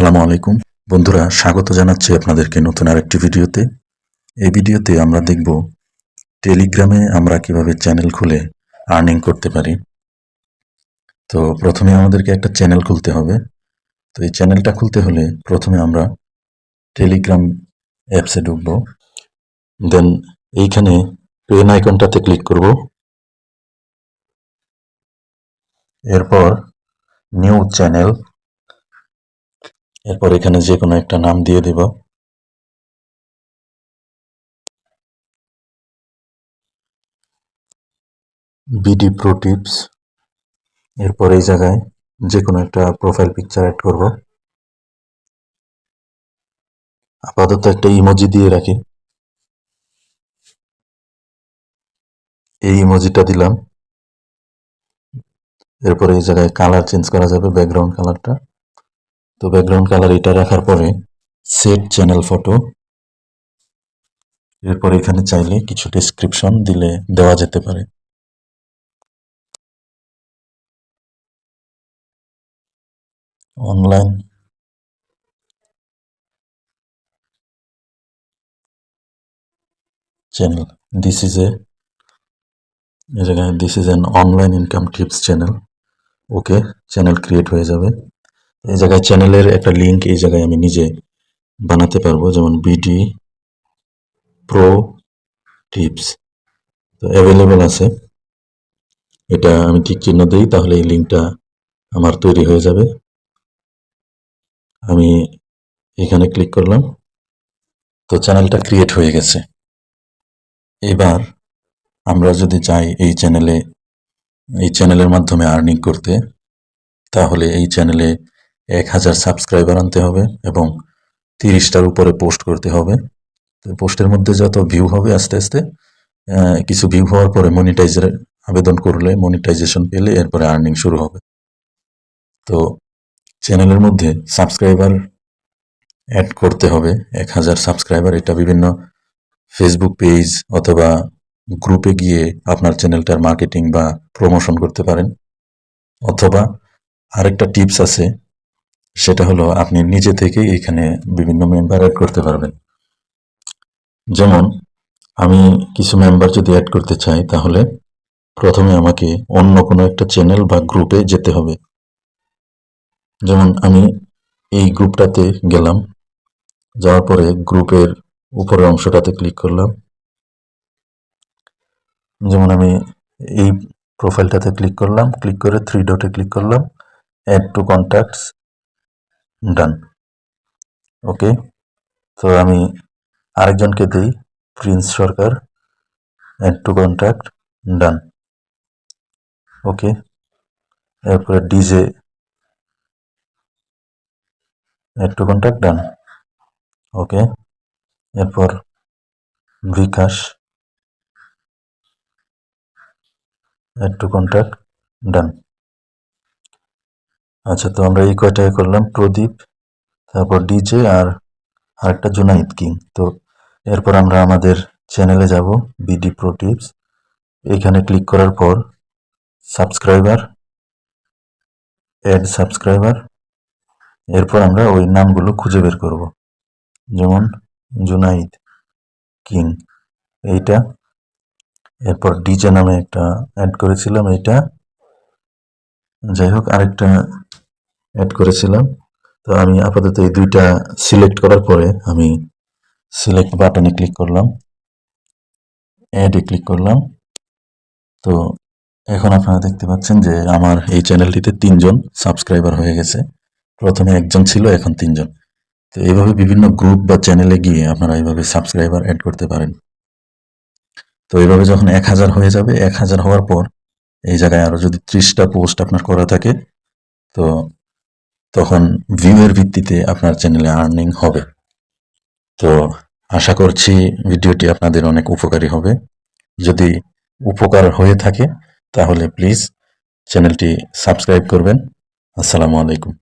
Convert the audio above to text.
আসসালামু আলাইকুম। বন্ধুরা, স্বাগত জানাচ্ছি আপনাদেরকে নতুন আরেকটি ভিডিওতে। এই ভিডিওতে আমরা দেখব টেলিগ্রামে আমরা কীভাবে চ্যানেল খুলে আর্নিং করতে পারি। তো প্রথমে আমাদেরকে একটা চ্যানেল খুলতে হবে। তো এই চ্যানেলটা খুলতে হলে প্রথমে আমরা টেলিগ্রাম অ্যাপসে ঢুকব। দেন এইখানে পেন আইকনটাতে ক্লিক করব। এরপর নিউ চ্যানেল এরপর এখানে যে কোনো একটা নাম দিয়ে দেব। বিডি প্রো টিপস এরপর এই জায়গায় যে কোনো একটা প্রোফাইল পিকচার অ্যাড করব। আপাতত একটা ইমোজি দিয়ে রাখি। এই ইমোজিটা দিলাম। এরপরে এই জায়গায় কালার চেঞ্জ করা যাবে ব্যাকগ্রাউন্ড কালারটা তো ব্যাকগ্রাউন্ড কালার এটা রাখার পরে সেট চ্যানেল ফটো। এরপর এখানে চাইলে কিছু ডেসক্রিপশন দিলে দেওয়া যেতে পারে। অনলাইন চ্যানেল দিস ইজ এ জায়গায় this is an online income tips channel okay channel create হয়ে যাবে। এই জায়গায় চ্যানেলের একটা লিঙ্ক এই জায়গায় আমি নিজে বানাতে পারব, যেমন বিডি প্রো টিপস তো অ্যাভেলেবেল আছে। এটা আমি ঠিক চিহ্ন দিই, তাহলে এই লিঙ্কটা আমার তৈরি হয়ে যাবে। আমি এখানে ক্লিক করলাম। তো চ্যানেলটা ক্রিয়েট হয়ে গেছে। এবার আমরা যদি চাই এই চ্যানেলে এই চ্যানেলের মাধ্যমে আর্নিং করতে, তাহলে এই চ্যানেলে এক হাজার সাবস্ক্রাইবার আনতে হবে এবং তিরিশটার উপরে পোস্ট করতে হবে। তো পোস্টের মধ্যে যত ভিউ হবে আস্তে আস্তে কিছু ভিউ হওয়ার পরে মনিটাইজের আবেদন করলে মনিটাইজেশন পেলে এরপরে আর্নিং শুরু হবে। তো চ্যানেলের মধ্যে সাবস্ক্রাইবার অ্যাড করতে হবে, এক হাজার সাবস্ক্রাইবার এটা বিভিন্ন ফেসবুক পেজ অথবা গ্রুপে গিয়ে আপনার চ্যানেলটার মার্কেটিং বা প্রমোশন করতে পারেন। অথবা আরেকটা টিপস আছে সেটা হলো আপনি নিজে থেকেই এখানে বিভিন্ন মেম্বার অ্যাড করতে পারবেন। যেমন, আমি কিছু মেম্বার যদি অ্যাড করতে চাই, তাহলে প্রথমে আমাকে অন্য কোনো একটা চ্যানেল বা গ্রুপে যেতে হবে। যেমন, আমি এই গ্রুপটাতে গেলাম, যাওয়ার পরে গ্রুপের উপরের অংশটাতে ক্লিক করলাম। যেমন, আমি এই প্রোফাইলটাতে ক্লিক করলাম ক্লিক করে থ্রি ডটে ক্লিক করলাম add to contacts done okay তো আমি আরেকজনকে দিই Prince Sarkar add to contact done okay এরপরে DJ add to contact done okay এরপর Bikash add to contact done আচ্ছা তো আমরা এই কয়টায় করলাম? প্রদীপ, তারপর ডিজে আর আরেকটা জুনাইদ কিং। তো এরপর আমরা আমাদের চ্যানেলে যাব বিডি প্রো টিপস এইখানে ক্লিক করার পর সাবস্ক্রাইবার অ্যাড সাবস্ক্রাইবার এরপর আমরা ওই নামগুলো খুঁজে বের করব। যেমন জুনাইদ কিং, এইটা। এরপর ডিজে নামে একটা অ্যাড করেছিলাম, এইটা। যাই হোক, আরেকটা অ্যাড করেছিলাম। তো আমি আপাতত এই দুইটা সিলেক্ট করার পরে আমি সিলেক্ট বাটনে ক্লিক করলাম। অ্যাডে ক্লিক করলাম। তো এখন আপনারা দেখতে পাচ্ছেন যে আমার এই চ্যানেলটিতে তিনজন সাবস্ক্রাইবার হয়ে গেছে। প্রথমে একজন ছিল, এখন তিনজন। তো এইভাবে বিভিন্ন গ্রুপ বা চ্যানেলে গিয়ে আপনারা এইভাবে সাবস্ক্রাইবার অ্যাড করতে পারেন। তো এইভাবে যখন এক হাজার হয়ে যাবে, এক হাজার হওয়ার পর এই জায়গায় আরও যদি ত্রিশটা পোস্ট আপনার করা থাকে, তো তখন ভিউয়ের ভিত্তিতে আপনার চ্যানেলে আর্নিং হবে। তো আশা করছি ভিডিওটি আপনাদের অনেক উপকারী হবে। যদি উপকার হয়ে থাকে, তাহলে প্লিজ চ্যানেলটি সাবস্ক্রাইব করবেন। আসসালামু আলাইকুম।